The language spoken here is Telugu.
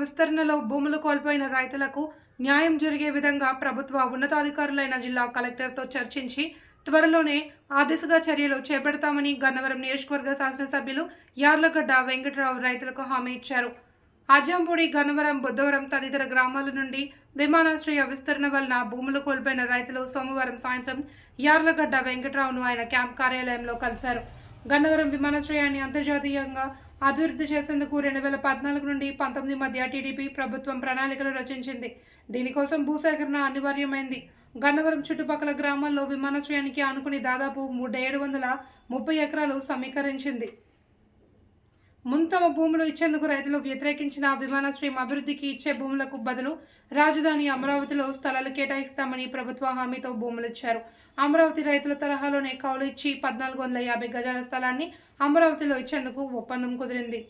విస్తరణలో భూములు కోల్పోయిన రైతులకు న్యాయం జరిగే విధంగా ప్రభుత్వ ఉన్నతాధికారులైన జిల్లా కలెక్టర్తో చర్చించి త్వరలోనే ఆ దిశగా చర్యలు చేపడతామని గన్నవరం నియోజకవర్గ శాసనసభ్యులు యార్లగడ్డ వెంకటరావు రైతులకు హామీ ఇచ్చారు. అజ్జంపూడి గన్నవరం బుద్ధవరం తదితర గ్రామాల నుండి విమానాశ్రయ విస్తరణ వలన భూములు కోల్పోయిన రైతులు సోమవారం సాయంత్రం యార్లగడ్డ వెంకటరావును ఆయన క్యాంప్ కార్యాలయంలో కలిశారు. గన్నవరం విమానాశ్రయాన్ని అంతర్జాతీయంగా అభివృద్ధి చేసేందుకు రెండు వేల పద్నాలుగు నుండి పంతొమ్మిది మధ్య టీడీపీ ప్రభుత్వం ప్రణాళికలు రచించింది. దీనికోసం భూసేకరణ అనివార్యమైంది. గన్నవరం చుట్టుపక్కల గ్రామాల్లో విమానాశ్రయానికి ఆనుకుని దాదాపు మూడు ఏడు వందల ముప్పై ఎకరాలు సమీకరించింది. ముంతమ భూములు ఇచ్చేందుకు రైతులు వ్యతిరేకించిన విమానాశ్రయం అభివృద్ధికి ఇచ్చే భూములకు బదులు రాజధాని అమరావతిలో స్థలాలు కేటాయిస్తామని ప్రభుత్వ హామీతో భూములు ఇచ్చారు. అమరావతి రైతుల తరహాలోనే కౌలు ఇచ్చి పద్నాలుగు వందల యాభై గజాల స్థలాన్ని అమరావతిలో ఇచ్చేందుకు ఒప్పందం కుదిరింది.